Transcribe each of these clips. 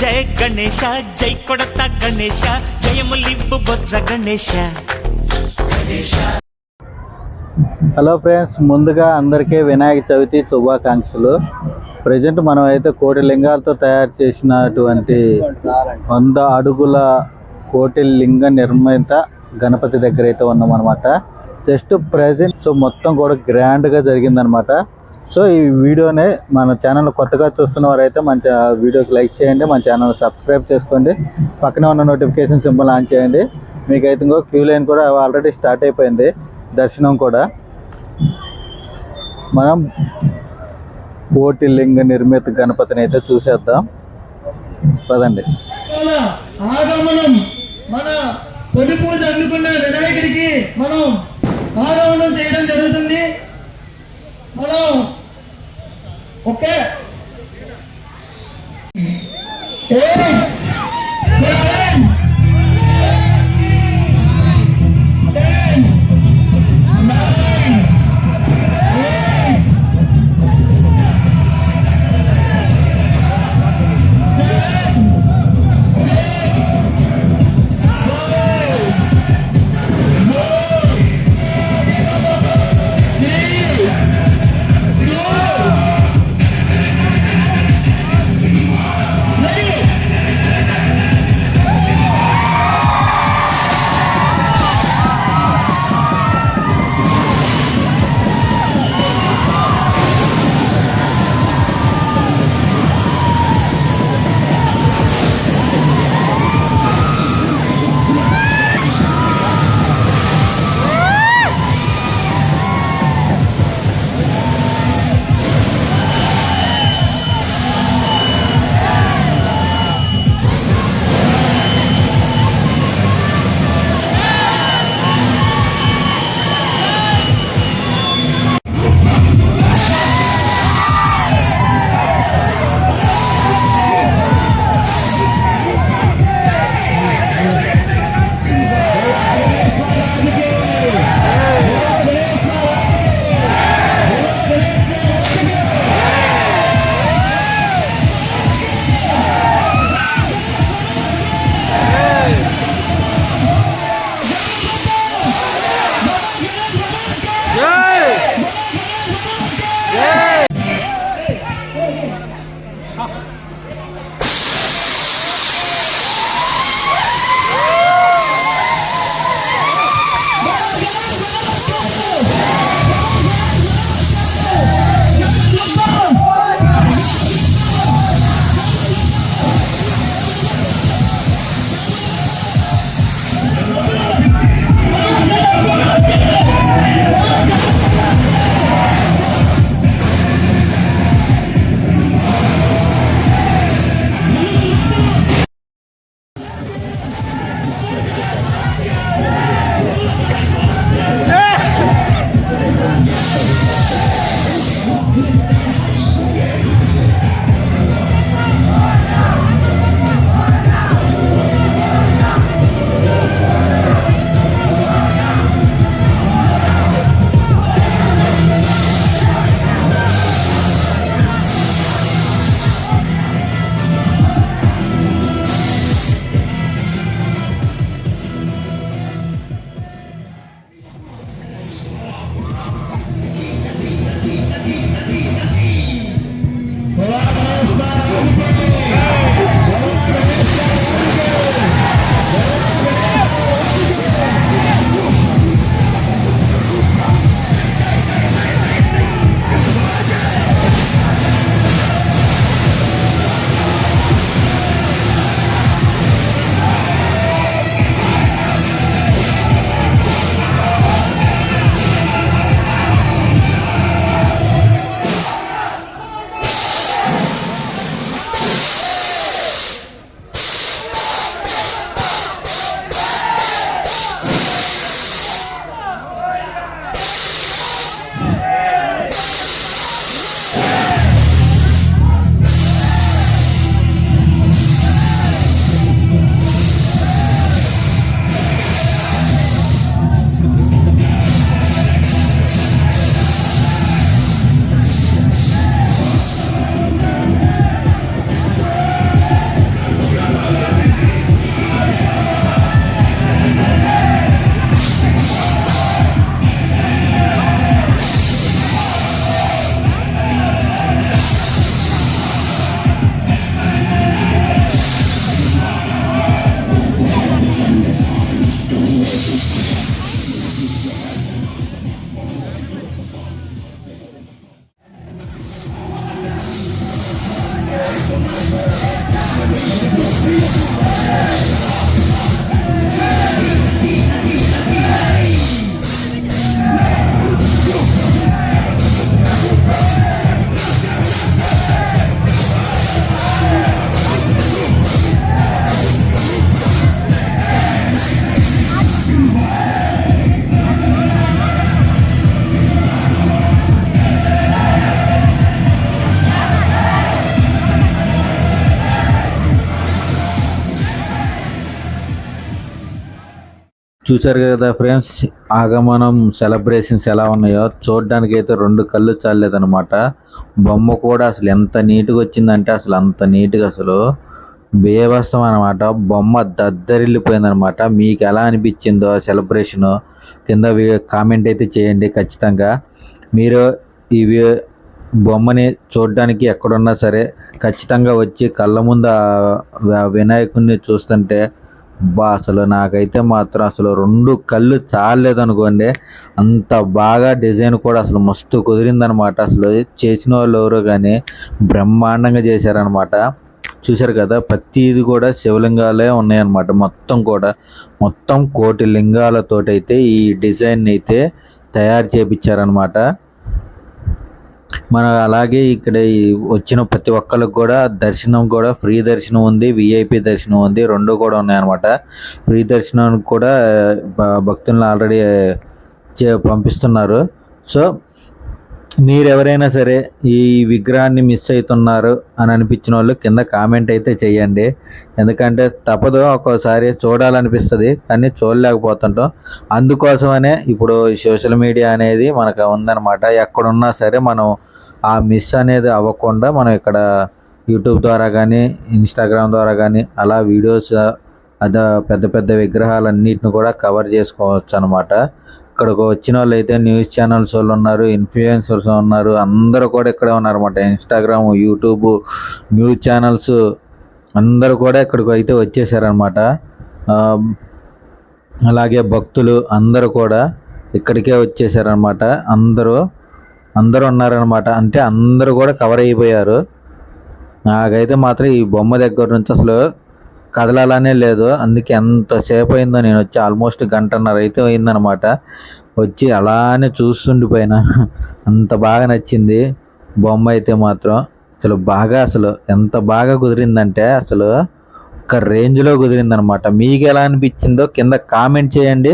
జయ గణేష జై కొడత గణేಶ జయములిబ్బు బొజ్జ గణేశ. హలో ఫ్రెండ్స్ ముందుగా అందరికీ వినాయక చవితి శుభాకాంక్షలు. ప్రజెంట్ మనం అయితే కోటి లింగాలతో తయారు చేసినటువంటి వంద అడుగుల కోటి లింగ నిర్మిత గణపతి దగ్గర అయితే ఉన్నాం అనమాట జస్ట్ ప్రజెంట్ సో మొత్తం కూడా గ్రాండ్గా జరిగిందనమాట సో ఈ వీడియోనే మన ఛానల్ కొత్తగా చూస్తున్న వారైతే మన వీడియోకి లైక్ చేయండి మన ఛానల్ సబ్స్క్రైబ్ చేసుకోండి. పక్కనే ఉన్న నోటిఫికేషన్ సింబల్ ఆన్ చేయండి. మీకైతే ఇంకో క్యూ లైన్ కూడా ఆల్రెడీ స్టార్ట్ అయిపోయింది దర్శనం కూడా. మనం కోటి లింగ నిర్మిత గణపతిని అయితే చూసేద్దాం. పదండి. ఆగమనం మన పూజ అందుకున్న వినాయకుడికి మనం ఆరోహణం చేయడం జరుగుతుంది. మనం ఓకే ఏయ్! చూసారు కదా ఫ్రెండ్స్ ఆగమనం సెలబ్రేషన్స్ ఎలా ఉన్నాయో చూడడానికి అయితే రెండు కళ్ళు చాలేదనమాట బొమ్మ కూడా అసలు ఎంత నీట్గా వచ్చిందంటే అసలు అంత నీట్గా అసలు బేవస్తం అనమాట బొమ్మ దద్దరిల్లిపోయిందనమాట మీకు ఎలా అనిపించిందో సెలబ్రేషన్ కింద కామెంట్ అయితే చేయండి ఖచ్చితంగా. మీరు ఈ బొమ్మని చూడడానికి ఎక్కడున్నా సరే ఖచ్చితంగా వచ్చి కళ్ళ ముందు వినాయకుడిని చూస్తుంటే అబ్బా అసలు నాకైతే మాత్రం అసలు రెండు కళ్ళు చాలేదు అనుకోండి అంత బాగా డిజైన్ కూడా అసలు మస్తు కుదిరిందనమాట. అసలు చేసిన వాళ్ళు ఎవరో కానీ బ్రహ్మాండంగా చేశారనమాట. చూశారు కదా ప్రతిది కూడా శివలింగాలే ఉన్నాయన్నమాట మొత్తం కూడా. మొత్తం కోటి లింగాలతోటైతే అయితే ఈ డిజైన్ అయితే తయారు చేపించారనమాట. మన అలాగే ఇక్కడ ఈ వచ్చిన ప్రతి ఒక్కరికి కూడా దర్శనం కూడా ఫ్రీ దర్శనం ఉంది విఐపి దర్శనం ఉంది. రెండు కూడా ఉన్నాయన్నమాట. ఫ్రీ దర్శనానికి కూడా భక్తులను ఆల్రెడీ చే పంపిస్తున్నారు. సో మీరు ఎవరైనా సరే ఈ విగ్రహాన్ని మిస్ అవుతున్నారు అని అనిపించిన వాళ్ళు కింద కామెంట్ అయితే చేయండి. ఎందుకంటే తప్పదు ఒక్కోసారి చూడాలనిపిస్తుంది కానీ చూడలేకపోతుంటాం. అందుకోసమనే ఇప్పుడు సోషల్ మీడియా అనేది మనకు ఉందన్నమాట. ఎక్కడున్నా సరే మనం ఆ మిస్ అనేది అవ్వకుండా మనం ఇక్కడ యూట్యూబ్ ద్వారా కానీ ఇన్స్టాగ్రామ్ ద్వారా కానీ అలా వీడియోస్ అదే పెద్ద పెద్ద విగ్రహాలన్నిటిని కూడా కవర్ చేసుకోవచ్చు అనమాట ఇక్కడికి వచ్చిన వాళ్ళు అయితే న్యూస్ ఛానల్స్ వాళ్ళు ఉన్నారు ఇన్ఫ్లుయెన్సర్స్ ఉన్నారు అందరూ కూడా ఇక్కడే ఉన్నారన్నమాట. ఇన్స్టాగ్రామ్ యూట్యూబ్ న్యూస్ ఛానల్స్ అందరూ కూడా ఇక్కడికి అయితే వచ్చేసారనమాట అలాగే భక్తులు అందరూ కూడా ఇక్కడికే వచ్చేసారనమాట అందరూ అందరూ ఉన్నారనమాట అంటే అందరూ కూడా కవర్ అయిపోయారు. నాకైతే మాత్రం ఈ బొమ్మ దగ్గర నుంచి అసలు కదలాలనే లేదు. అందుకే ఎంతసేపు అయిందో నేను వచ్చి ఆల్మోస్ట్ గంటన్నర అయితే అయిందనమాట వచ్చి అలానే చూస్తుండిపోయినా అంత బాగా నచ్చింది బొమ్మ అయితే మాత్రం. అసలు బాగా అసలు ఎంత బాగా కుదిరిందంటే అసలు ఒక రేంజ్లో కుదిరిందనమాట మీకు ఎలా అనిపించిందో కింద కామెంట్ చేయండి.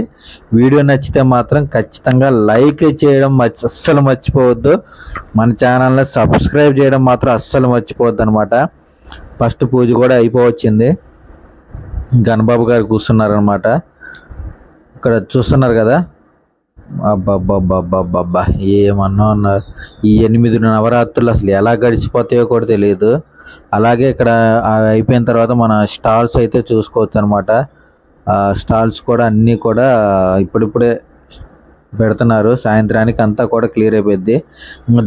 వీడియో నచ్చితే మాత్రం ఖచ్చితంగా లైక్ చేయడం మర్చి అస్సలు మర్చిపోవద్దు. మన ఛానల్ని సబ్స్క్రైబ్ చేయడం మాత్రం అస్సలు మర్చిపోవద్దు అనమాట ఫస్ట్ పూజ కూడా అయిపోవచ్చింది. గణబాబు గారు కూర్చున్నారనమాట ఇక్కడ చూస్తున్నారు కదా? అబ్బబ్బబ్బబ్బబ్బబ్బా ఏమన్నా ఉన్నారు? ఈ ఎనిమిది నవరాత్రులు అసలు ఎలా గడిచిపోతాయో కూడా తెలియదు. అలాగే ఇక్కడ అయిపోయిన తర్వాత మన స్టాల్స్ అయితే చూసుకోవచ్చు అనమాట ఆ స్టాల్స్ కూడా అన్నీ కూడా ఇప్పుడిప్పుడే పెడుతున్నారు. సాయంత్రానికి అంతా కూడా క్లియర్ అయిపోద్ది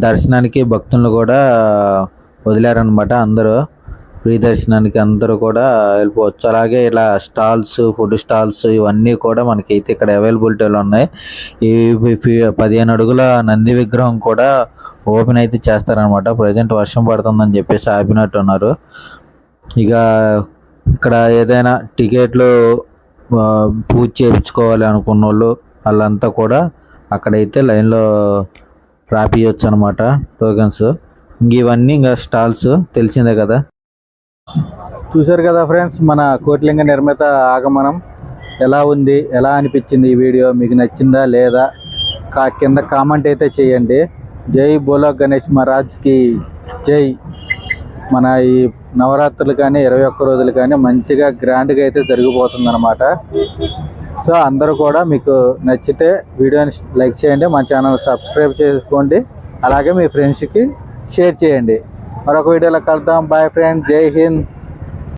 దర్శనానికి భక్తులను కూడా వదిలారనమాట అందరూ. ఫ్రీ దర్శనానికి అందరూ కూడా వెళ్ళిపోవచ్చు. అలాగే ఇలా స్టాల్స్ ఫుడ్ స్టాల్స్ ఇవన్నీ కూడా మనకైతే ఇక్కడ అవైలబిలిటీలో ఉన్నాయి. ఈ పదిహేను అడుగుల నంది విగ్రహం కూడా ఓపెన్ అయితే చేస్తారనమాట. ప్రజెంట్ వర్షం పడుతుందని చెప్పేసి ఆపినట్టు ఉన్నారు ఇక ఇక్కడ ఏదైనా టికెట్లు పూజ చేయించుకోవాలి అనుకున్న వాళ్ళు వాళ్ళంతా కూడా అక్కడైతే లైన్లో రాపియొచ్చు అనమాట టోకెన్స్ ఇవన్నీ ఇంకా స్టాల్స్ తెలిసిందే కదా. చూశారు కదా ఫ్రెండ్స్ మన కోట్లింగ నిర్మిత ఆగమనం ఎలా ఉంది ఎలా అనిపించింది ఈ వీడియో? మీకు నచ్చిందా లేదా? కింద కామెంట్ అయితే చేయండి. జై బోలా గణేష్ మహారాజ్కి జై. మన ఈ నవరాత్రులు కానీ ఇరవై ఒక్క రోజులు కానీ మంచిగా గ్రాండ్గా అయితే జరిగిపోతుంది అనమాట సో అందరూ కూడా మీకు నచ్చితే వీడియోని లైక్ చేయండి మా ఛానల్ సబ్స్క్రైబ్ చేసుకోండి అలాగే మీ ఫ్రెండ్స్కి షేర్ చేయండి. మరొక వీడియోలో కలుద్దాం. బాయ్ ఫ్రెండ్ జై హింద్.